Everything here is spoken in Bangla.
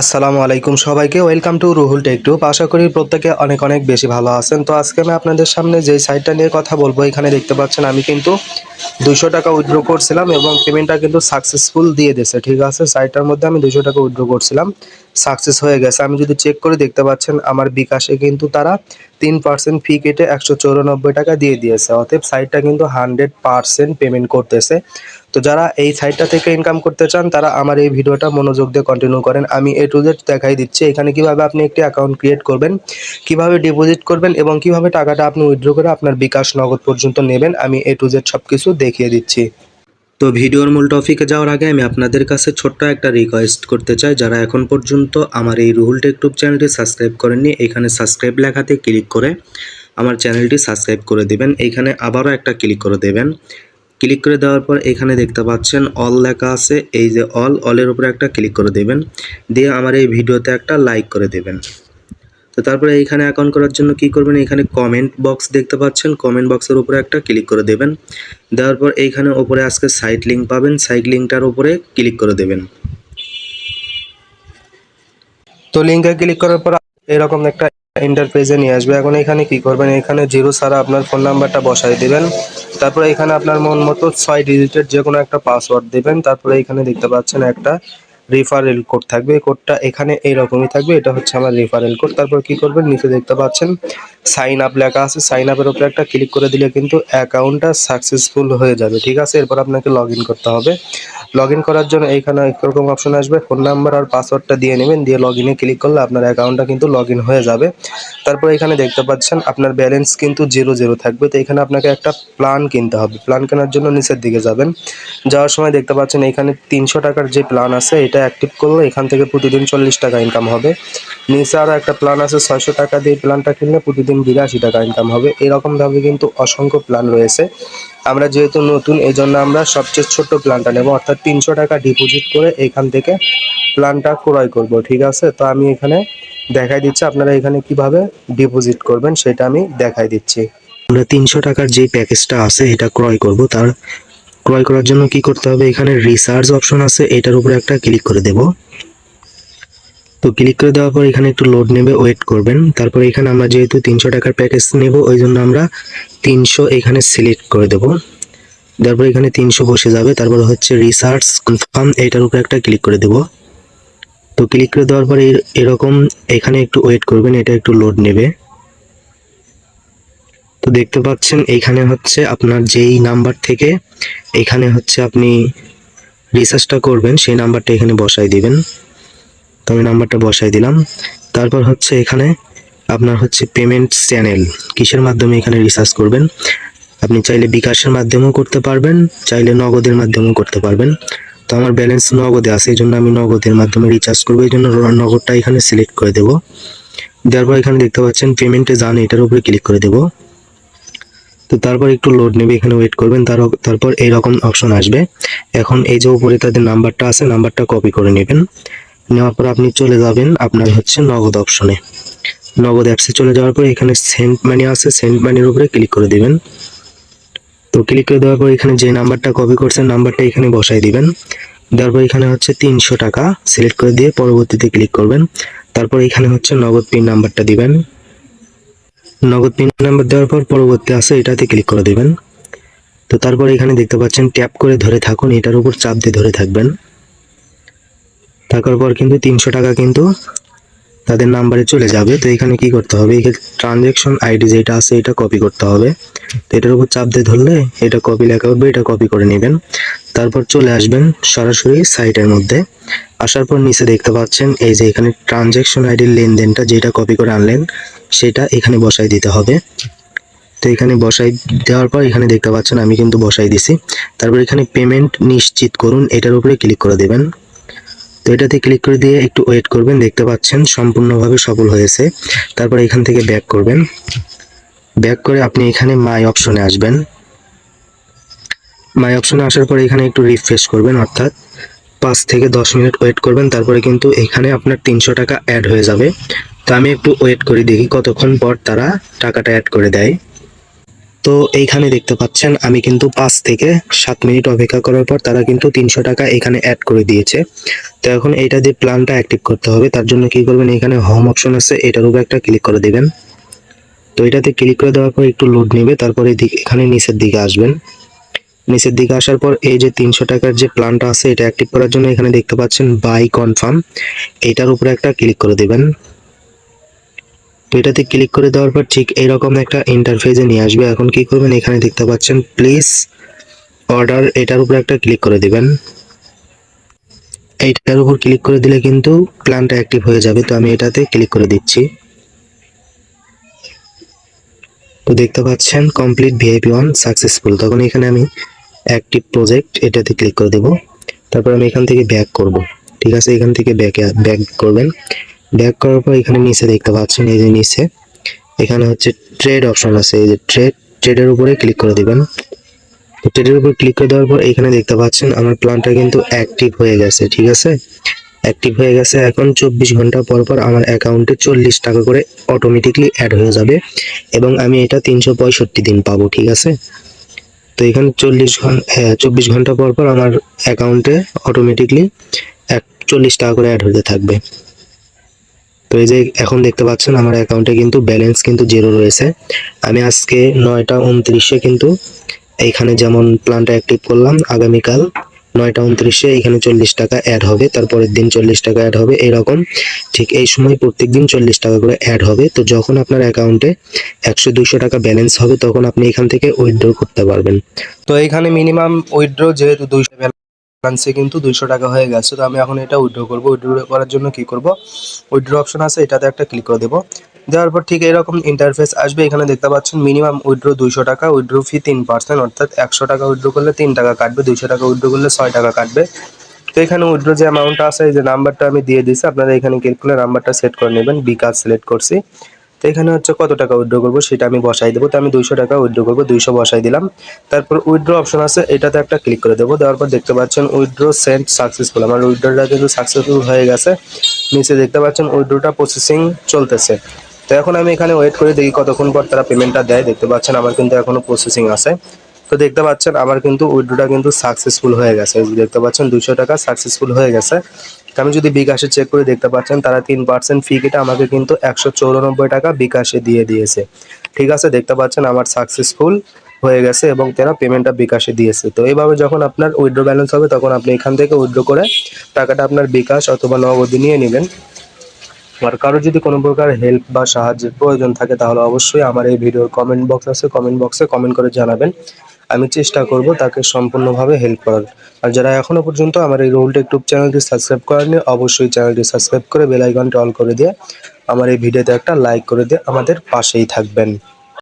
আসসালামু আলাইকুম সবাইকে, welcome to Ruhul tech tube আশা করি প্রত্যেকে অনেক অনেক বেশি ভালো আছেন। তো আজকে আমি আপনাদের সামনে যে সাইটটা নিয়ে কথা বলব, এখানে দেখতে পাচ্ছেন আমি কিন্তু দুইশো টাকা উইথড্র করছিলাম এবং পেমেন্টটা কিন্তু সাকসেসফুল দিয়ে দিয়েছে। ঠিক আছে, সাইটটার মধ্যে আমি দুশো টাকা উইথড্র করছিলাম, সাকসেস হয়ে গেছে। আমি যদি চেক করে দেখতে পাচ্ছেন, আমার বিকাশে কিন্তু তারা তিন পার্সেন্ট ফি কেটে একশো চৌরানব্বই টাকা দিয়ে দিয়েছে। অতএব সাইটটা কিন্তু হান্ড্রেড পার্সেন্ট পেমেন্ট করতেছে। তো যারা এই সাইটটা থেকে ইনকাম করতে চান, তারা আমার এই ভিডিওটা মনোযোগ দিয়ে কন্টিনিউ করেন। আমি এ টু জেড দেখাই দিচ্ছি। এখানে কীভাবে আপনি একটি অ্যাকাউন্ট ক্রিয়েট করবেন, কীভাবে ডিপোজিট করবেন এবং কীভাবে টাকাটা আপনি উইথড্র করে আপনার বিকাশ নগদ পর্যন্ত নেবেন, আমি এ টু জেড সব কিছু দেখিয়ে দিচ্ছি। তো ভিডিওর মূল টপিকে যাওয়ার আগে আমি আপনাদের কাছে ছোট্ট একটা রিকোয়েস্ট করতে চাই। যারা এখন পর্যন্ত আমার এই রুহুল টেকটুব চ্যানেলটি সাবস্ক্রাইব করেননি, এখানে সাবস্ক্রাইব লেখাতে ক্লিক করে আমার চ্যানেলটি সাবস্ক্রাইব করে দেবেন। এইখানে আবারও একটা ক্লিক করে দেবেন। ক্লিক করে দেওয়ার পর এখানে দেখতে পাচ্ছেন অল লেখা আছে, এই যে অল অলের উপরে একটা ক্লিক করে দেবেন। দিয়ে আমার এই ভিডিওতে একটা লাইক করে দেবেন। তো তারপরে এইখানে অ্যাকাউন্ট করার জন্য কি করবেন? এখানে কমেন্ট বক্স দেখতে পাচ্ছেন কমেন্ট বক্সের উপরে একটা ক্লিক করে দেবেন। দেওয়ার পর এইখানে উপরে আজকে সাইট লিঙ্ক পাবেন সাইট লিঙ্কটার উপরে ক্লিক করে দেবেন। তো লিঙ্কে ক্লিক করার পর এরকম একটা ইন্টারফেসে নিয়ে আসবে। এখন এখানে কি করবেন? এখানে জিরো সারা আপনার ফোন নাম্বারটা বসাই দেবেন। তারপরে এখানে আপনার মন মতো ছয় ডিজিটের যে কোনো একটা পাসওয়ার্ড দেবেন। তারপরে এখানে দেখতে পাচ্ছেন একটা রিফারেল কোড থাকবে। এই কোডটা এখানে এইরকমই থাকবে। এটা হচ্ছে আমার রিফারেল কোড তারপর কি করবেন? নিচে দেখতে পাচ্ছেন সাইন আপ লেখা আছে। সাইন আপের উপরে একটা ক্লিক করে দিলে কিন্তু অ্যাকাউন্টটা সাকসেসফুল হয়ে যাবে, ঠিক আছে? এরপর আপনাকে লগ করতে হবে। লগ করার জন্য এইখানে এরকম অপশন আসবে। ফোন নাম্বার আর পাসওয়ার্ডটা দিয়ে নেবেন। দিয়ে লগ ইনে ক্লিক করলে আপনার অ্যাকাউন্টটা কিন্তু লগ হয়ে যাবে। তারপর এখানে দেখতে পাচ্ছেন, আপনার ব্যালেন্স কিন্তু জিরো জিরো থাকবে। তো এখানে আপনাকে একটা প্ল্যান কিনতে হবে। প্ল্যান কেনার জন্য নিচের দিকে যাবেন। যাওয়ার সময় দেখতে পাচ্ছেন, এখানে তিনশো টাকার যে প্ল্যান আছে, এটা অ্যাক্টিভ করলে এখান থেকে প্রতিদিন চল্লিশ টাকা ইনকাম হবে। নিচে আরও একটা প্ল্যান আছে, ছয়শো টাকা দিয়ে প্ল্যানটা কিনলে প্রতিদিন বিরাশি টাকা ইনকাম হবে। এরকমভাবে কিন্তু অসংখ্য প্ল্যান রয়েছে। আমরা যেহেতু নতুন এই জন্য আমরা সবচেয়ে ছোট্ট প্ল্যানটা নেব। অর্থাৎ তিনশো টাকা ডিপোজিট করে এখান থেকে প্ল্যানটা ক্রয় করব, ঠিক আছে? তো আমি এখানে দেখাই দিচ্ছি, আপনারা এখানে কীভাবে ডিপোজিট করবেন সেটা আমি দেখাই দিচ্ছি। আমরা তিনশো টাকার যে প্যাকেজটা আছে, এটা ক্রয় করব। তার ক্রয় করার জন্য কি করতে হবে? এখানে রিসার্চ অপশন আছে, এটার উপরে একটা ক্লিক করে দেব। তো ক্লিক করে দেওয়ার পর এখানে একটু লোড নেবে ওয়েট করবেন। তারপর এখানে আমরা যেহেতু তিনশো টাকার প্যাকেজ নেব, ওই জন্য আমরা তিনশো এখানে সিলেক্ট করে দেব। তারপর এখানে তিনশো বসে যাবে, তারপর হচ্ছে রিসার্চ কনফার্ম এটার উপরে একটা ক্লিক করে দেব। তো ক্লিক করে দেওয়ার পরে এর- এরকম এখানে একটু ওয়েট করবেন, এটা একটু লোড নেবে। তো দেখতে পাচ্ছেন এইখানে হচ্ছে আপনার যেই নাম্বার থেকে এখানে হচ্ছে আপনি রিসার্চটা করবেন, সেই নাম্বারটা এখানে বসাই দিবেন। তো আমি নাম্বারটা বসাই দিলাম। তারপর হচ্ছে এখানে আপনার হচ্ছে পেমেন্ট চ্যানেল কিসের মাধ্যমে এখানে রিসার্চ করবেন? আপনি চাইলে বিকাশের মাধ্যমেও করতে পারবেন, চাইলে নগদের মাধ্যমেও করতে পারবেন। তো আমার ব্যালেন্স নগদে আছে, এই জন্য আমি নগদের মাধ্যমে রিচার্জ করব, এই জন্য নগদটা এখানে সিলেক্ট করে দেবো। দেওয়ার পর এখানে দেখতে পাচ্ছেন পেমেন্টে যান এটার উপরে ক্লিক করে দেবো। তো তারপর একটু লোড নেবে, এখানে ওয়েট করবেন তার তারপর এইরকম অপশন আসবে। এখন এই যে উপরে তাদের নাম্বারটা আছে নাম্বারটা কপি করে নেবেন। নেওয়ার পর আপনি চলে যাবেন আপনার হচ্ছে নগদ অপশনে নগদ অ্যাপসে চলে যাওয়ার পর এখানে সেন্ট মানি আছে সেন্ট মানির উপরে ক্লিক করে দিবেন। তো ক্লিক করে দেওয়ার পর এখানে যে নাম্বারটা কপি করছেন নাম্বারটা এখানে বসাই দিবেন। দেওয়ার পর এখানে হচ্ছে তিনশো টাকা সিলেক্ট করে দিয়ে পরবর্তীতে ক্লিক করবেন। তারপর এখানে হচ্ছে নগদ পিন নাম্বারটা দিবেন। নগদ পিন নাম্বার দেওয়ার পর পরবর্তী আছে, এটাতে ক্লিক করে দেবেন। তো তারপর এখানে দেখতে পাচ্ছেন ট্যাপ করে ধরে থাকুন, এটার উপর চাপ দিয়ে ধরে থাকবেন। থাকার পর কিন্তু তিনশো টাকা কিন্তু তাদের নাম্বারে চলে যাবে। তো এখানে কি করতে হবে? এখানে ট্রানজ্যাকশন আইডি যেটা আছে, এটা কপি করতে হবে। তো এটার উপর চাপ দিয়ে ধরলে এটা কপি লেখা হবে এটা কপি করে নেবেন। তারপর চলে আসবেন সরাসরি সাইটের মধ্যে। আসার পর নিচে দেখতে পাচ্ছেন, এই যে এখানে ট্রানজ্যাকশন আইডির লেনদেনটা যেটা কপি করে আনলেন, সেটা এখানে বসাই দিতে হবে। তো এখানে বসাই দেওয়ার পর এখানে দেখতে পাচ্ছেন, আমি কিন্তু বসাই দিছি। তারপর এখানে পেমেন্ট নিশ্চিত করুন, এটার উপরে ক্লিক করে দেবেন। তো এটাতে ক্লিক করে দিয়ে একটু ওয়েট করবেন, দেখতে পাচ্ছেন সম্পূর্ণভাবে সফল হয়েছে। তারপর এখান থেকে ব্যাক করবেন। ব্যাক করে আপনি এখানে মাই অপশনে আসবেন। মাই অপশনে আসার পর এখানে একটু রিফ্রেশ করবেন, অর্থাৎ পাঁচ থেকে দশ মিনিট ওয়েট করবেন, তারপরে কিন্তু এখানে আপনার তিনশো টাকা অ্যাড হয়ে যাবে। তো আমি একটু ওয়েট করি, দেখি কতক্ষণ পর তারা টাকাটা অ্যাড করে দেয়। তো এইখানে দেখতে পাচ্ছেন, আমি কিন্তু পাঁচ থেকে সাত মিনিট অপেক্ষা করার পর তারা কিন্তু তিনশো টাকা এখানে অ্যাড করে দিয়েছে। তো এখন এইটা দিয়ে প্ল্যানটা অ্যাক্টিভ করতে হবে, তার জন্য কি করবেন, এখানে হোম অপশন আছে, এটার উপর একটা ক্লিক করে দিবেন। তো এটাতে ক্লিক করে দেওয়ার পর একটু লোড নেবে, তারপরে এখানে নিচের দিকে আসবেন। নিচের দিকে আসার পর এই যে তিনশো টাকার যে প্ল্যানটা আছে, এটা অ্যাক্টিভ করার জন্য এখানে দেখতে পাচ্ছেন বাই কনফার্ম এটার উপরে একটা ক্লিক করে দিবেন। এটাতে ক্লিক করে দেওয়ার পর ঠিক এইরকম একটা ইন্টারফেসে নিয়ে আসবে। এখন কি করবেন? এখানে দেখতে পাচ্ছেন প্লিজ অর্ডার এটার উপরে একটা ক্লিক করে দিবেন। এইটার উপর ক্লিক করে দিলে কিন্তু প্ল্যানটা অ্যাক্টিভ হয়ে যাবে। তো আমি এটাতে ক্লিক করে দিচ্ছি। তো দেখতে পাচ্ছেন কমপ্লিট ভিআইপি ওয়ান সাকসেসফুল তখন এখানে আমি অ্যাক্টিভ প্রজেক্ট এটাতে ক্লিক করে দেব। তারপর আমি এখান থেকে ব্যাক করব। ঠিক আছে? এখান থেকে ব্যাকে ব্যাক করবেন। ব্যাক করার পর এখানে নিচে দেখতে পাচ্ছেন, এই যে নিচে। এখানে হচ্ছে ট্রেড অপশন আছে। এই যে ট্রেড ট্রেডের উপরে ক্লিক করে দিবেন। ট্রেডের উপর ক্লিক করে দেওয়ার পর এখানে দেখতে পাচ্ছেন, আমার প্ল্যানটা কিন্তু অ্যাক্টিভ হয়ে গেছে। ঠিক আছে? অ্যাক্টিভ হয়ে গেছে। এখন চব্বিশ ঘণ্টা পর পর আমার অ্যাকাউন্টে চল্লিশ টাকা করে অটোমেটিকলি অ্যাড হয়ে যাবে। এবং আমি এটা তিনশো পঁয়ষট্টি দিন পাবো। ঠিক আছে? তো এখানে চল্লিশ ঘণ্টা হ্যাঁ চব্বিশ ঘণ্টা পর পর আমার অ্যাকাউন্টে অটোমেটিকলি এক, চল্লিশ টাকা করে অ্যাড হতে থাকবে। তো এই যে এখন দেখতে পাচ্ছেন আমার অ্যাকাউন্টে কিন্তু ব্যালেন্স কিন্তু জিরো রয়েছে। আমি আজকে নয়টা উনত্রিশে কিন্তু এইখানে যেমন প্ল্যানটা অ্যাক্টিভ করলাম, আগামীকাল নয়টা উনত্রিশে, এখানে চল্লিশ টাকা অ্যাড হবে, তারপরের দিন চল্লিশ টাকা অ্যাড হবে, এরকম। ঠিক এই সময় প্রত্যেক দিন চল্লিশ টাকা করে অ্যাড হবে। তো যখন আপনার অ্যাকাউন্টে একশো দুইশো টাকা ব্যালেন্স হবে, তখন আপনি এখান থেকে উইথড্র করতে পারবেন। তো এখানে মিনিমাম উইথড্র যেহেতু দুইশো ব্যালেন্সে কিন্তু দুইশো টাকা হয়ে গেছে, তো আমি এখন এটা উইথড্র করব। উইথড্র করার জন্য কি করব? উইথড্র অপশন আছে, এটাতে একটা ক্লিক করে দেবো। দেওয়ার পর ঠিক এরকম ইন্টারফেস আসবে। এখানে দেখতে পাচ্ছেন মিনিমাম উইথড্র দুইশো টাকা উইথড্র ফি তিন পার্সেন্ট অর্থাৎ একশো টাকা উইথড্র করলে তিন টাকা কাটবে, দুইশো টাকা উইড্রো করলে ছয় টাকা কাটবে। তো এখানে উইড্রো যে অ্যামাউন্টটা আছে যে নাম্বারটা আমি দিয়ে দিচ্ছি আপনারা এখানে ক্লিক করে নাম্বারটা সেট করে নেবেন, বিকাশ সিলেক্ট করছি। তো এখানে হচ্ছে কত টাকা উইথড্র করব সেটা আমি বসাই দেবো। তো আমি দুইশো টাকা উইথড্র করব, দুইশো বসাই দিলাম। তারপর উইথড্র অপশন আছে, এটাতে একটা ক্লিক করে দেবো। দেওয়ার পর দেখতে পাচ্ছেন উইথড্র সেন্ট সাকসেসফুল আমার উইথড্রটা কিন্তু সাকসেসফুল হয়ে গেছে। নিচে দেখতে পাচ্ছেন উইথড্রটা প্রসেসিং চলতেছে। তো এখন আমি এখানে ওয়েট করে দেখি কতক্ষণ পর তারা পেমেন্টটা দেয়। দেখতে পাচ্ছেন আমার কিন্তু এখনও প্রসেসিং আছে। তো দেখতে পাচ্ছেন আমার কিন্তু উইথড্রটা কিন্তু সাকসেসফুল হয়ে গেছে। দেখতে পাচ্ছেন দুশো টাকা সাকসেসফুল হয়ে গেছে। আমি যদি বিকাশে চেক করে দেখতে পাচ্ছেন, তারা তিন পার্সেন্ট ফি কেটে আমাকে কিন্তু একশো চৌরানব্বই টাকা বিকাশে দিয়ে দিয়েছে। ঠিক আছে, দেখতে পাচ্ছেন আমার সাকসেসফুল হয়ে গেছে এবং তারা পেমেন্টটা বিকাশে দিয়েছে। তো এইভাবে যখন আপনার উইড্রো ব্যালেন্স হবে, তখন আপনি এখান থেকে উইড্রো করে টাকাটা আপনার বিকাশ অথবা নগদে নিয়ে নেবেন। আর কারোর যদি কোনো প্রকার হেল্প বা সাহায্যের প্রয়োজন থাকে, তাহলে অবশ্যই আমার এই ভিডিওর কমেন্ট বক্স আছে। কমেন্ট বক্সে কমেন্ট করে জানাবেন। আমি চেষ্টা করব তাকে সম্পূর্ণভাবে হেল্প করার। আর যারা এখনও পর্যন্ত আমার এই রোল টেকটুব চ্যানেলটি সাবস্ক্রাইব করেননি, অবশ্যই চ্যানেলটি সাবস্ক্রাইব করে বেলাইকনটি অল করে দিয়ে আমার এই ভিডিওতে একটা লাইক করে দিয়ে আমাদের পাশেই থাকবেন।